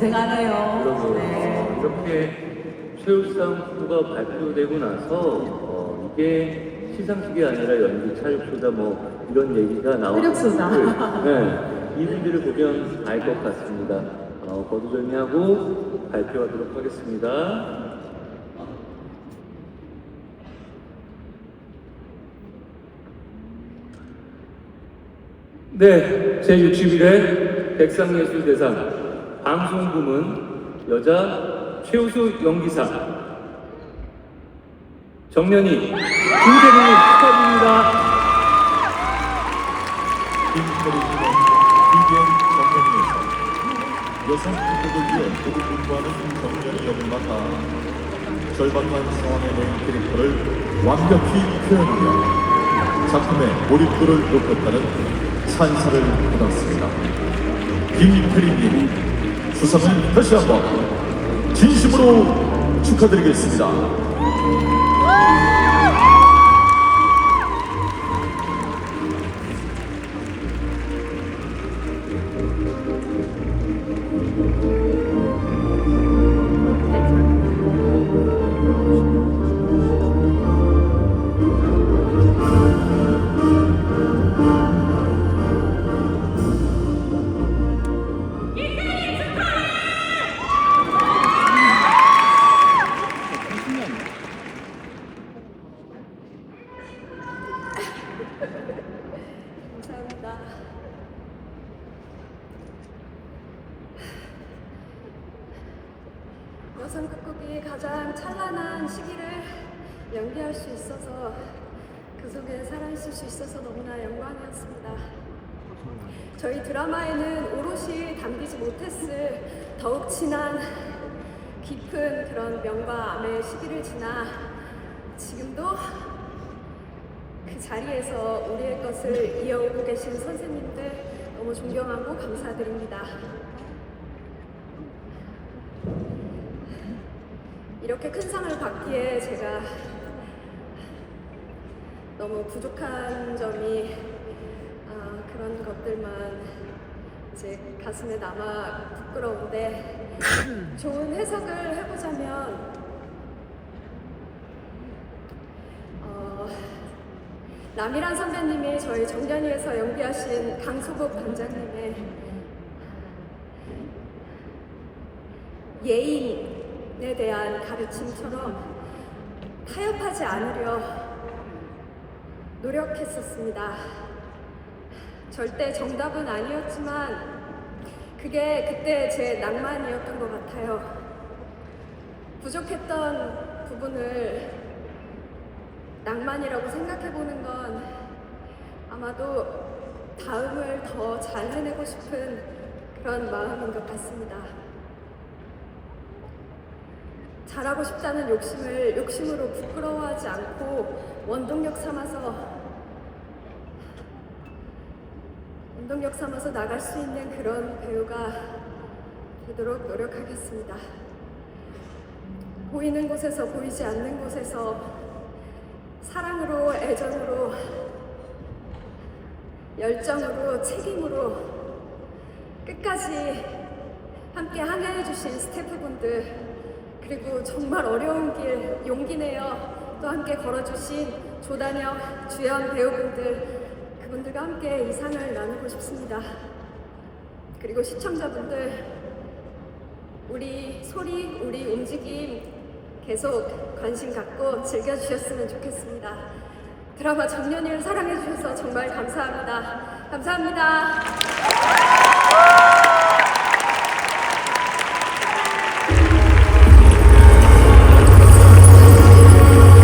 생생하네요. 그러고 네. 이렇게 최우수상 후보가 발표되고 나서 어, 이게 시상식이 아니라 연기 차력소다 뭐 이런 얘기가 나오는 차력소다. 분들, 네, 이분들을 보면 알 것 같습니다. 어, 거두절미하고 발표하도록 하겠습니다. 네, 제61회 백상예술대상 방송부문 여자 최우수 연기상 정년이 김재민이 축하드립니다. 김태리님의 BBM 정년이에서 여성 극복을 위해 독을 공부하는 정년이 역을 맡아 절박한 상황에 놓인 캐릭터를 완벽히 표현하며 작품의 몰입도를 높였다는 찬사를 받았습니다. 김태리님 수상을 다시 한번 진심으로 축하드리겠습니다. 여성 극복이 가장 찬란한 시기를 연기할 수 있어서 그 속에 살아있을 수 있어서 너무나 영광이었습니다. 저희 드라마에는 오롯이 담기지 못했을 더욱 진한 깊은 그런 명과 암의 시기를 지나 지금도 그 자리에서 우리의 것을 이어오고 계신 선생님들 너무 존경하고 감사드립니다. 이렇게 큰 상을 받기에 제가 너무 부족한 점이 아, 그런 것들만 이제 가슴에 남아 부끄러운데 좋은 해석을 해보자면 어, 남이란 선배님이 저희 정년이에서 연기하신 강소국 반장님의 예인 에 대한 가르침처럼 타협하지 않으려 노력했었습니다. 절대 정답은 아니었지만 그게 그때 제 낭만이었던 것 같아요. 부족했던 부분을 낭만이라고 생각해보는 건 아마도 다음을 더 잘 해내고 싶은 그런 마음인 것 같습니다. 잘하고 싶다는 욕심을 욕심으로 부끄러워하지 않고 원동력 삼아서 원동력 삼아서 나갈 수 있는 그런 배우가 되도록 노력하겠습니다. 보이는 곳에서 보이지 않는 곳에서 사랑으로 애정으로 열정으로 책임으로 끝까지 함께 항해해 주신 스태프분들 그리고 정말 어려운 길 용기 내어 또 함께 걸어주신 조단영 주연 배우분들 그분들과 함께 이 상을 나누고 싶습니다. 그리고 시청자분들 우리 소리 우리 움직임 계속 관심 갖고 즐겨주셨으면 좋겠습니다. 드라마 정년이를 사랑해주셔서 정말 감사합니다. 감사합니다.